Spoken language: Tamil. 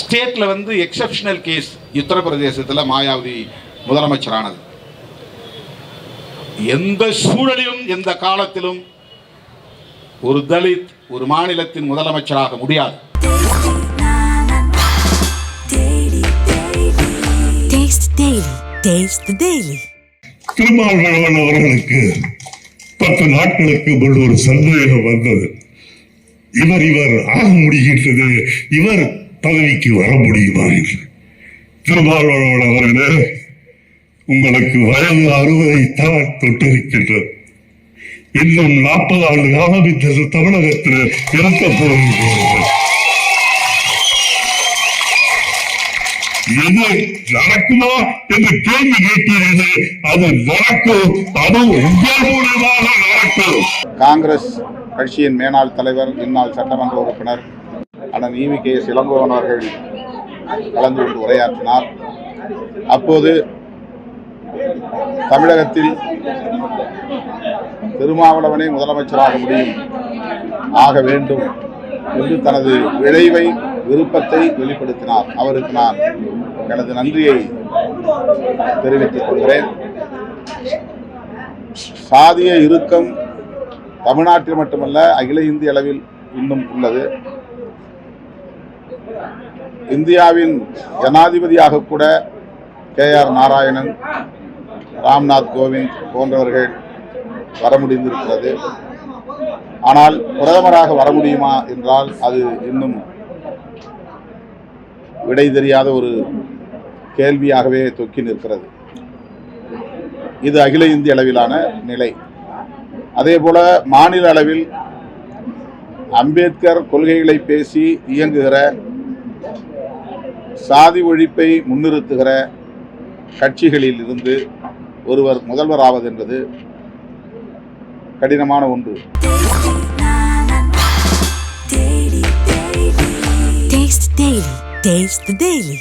ஸ்டேட்டில் வந்து எக்ஸப்ஷனல் கேஸ் உத்தரப்பிரதேசத்தில் மாயாவதி முதலமைச்சரானது. எந்த சூழலிலும் எந்த காலத்திலும் ஒரு தலித் ஒரு மாநிலத்தின் முதலமைச்சராக முடியாது. திருமாவளவன் அவர்களுக்கு பத்து நாட்களுக்கு முன் ஒரு சந்தேகம் வந்தது. இவர் இவர் ஆக முடிகின்றது. இவர் பதவிக்கு வர முடியுமா என்று. திருமாவளவன் அவர்களே உங்களுக்கு வயது அறுபதை தான் தொட்டிருக்கின்றது. இன்னும் நாற்பது ஆண்டு காலம் இந்த தமிழகத்தில் இருக்க போகிறீர்கள் எது நடக்குமா என்று கேள்வி கேட்கிறது அது நடக்கும். அது உங்கள் மூலமாக நடக்கும். காங்கிரஸ் கட்சியின் மேனாள் தலைவர் இந்நாள் சட்டமன்ற உறுப்பினர் அண்ணன் ஈவி கே இளங்கோவன் அவர்கள் கலந்து கொண்டு உரையாற்றினார். அப்போது தமிழகத்தில் திருமாவளவனே முதலமைச்சராக முடியும் ஆக வேண்டும் என்று தனது விளைவை விருப்பத்தை வெளிப்படுத்தினார். அவருக்கு நான் எனது நன்றியை தெரிவித்துக் கொள்கிறேன். சாதிய இறுக்கம் தமிழ்நாட்டில் மட்டுமல்ல அகில இந்திய அளவில் இன்னும் உள்ளது. இந்தியாவின் ஜனாதிபதியாக கூட கே ஆர் நாராயணன் ராம்நாத் கோவிந்த் போன்றவர்கள் வர முடிந்திருக்கிறது. ஆனால் பிரதமராக வர முடியுமா என்றால் அது இன்னும் விடை தெரியாத ஒரு கேள்வியாகவே தொக்கி நிற்கிறது. இது அகில இந்திய அளவிலான நிலை. அதே போல மாநில அளவில் அம்பேத்கர் கொள்கைகளை பேசி இயங்குகிற சாதி ஒழிப்பை முன்னிறுத்துகிற கட்சிகளில் இருந்து ஒருவர் முதல்வர் ஆவது என்பது கடினமான ஒன்று. டெய்லி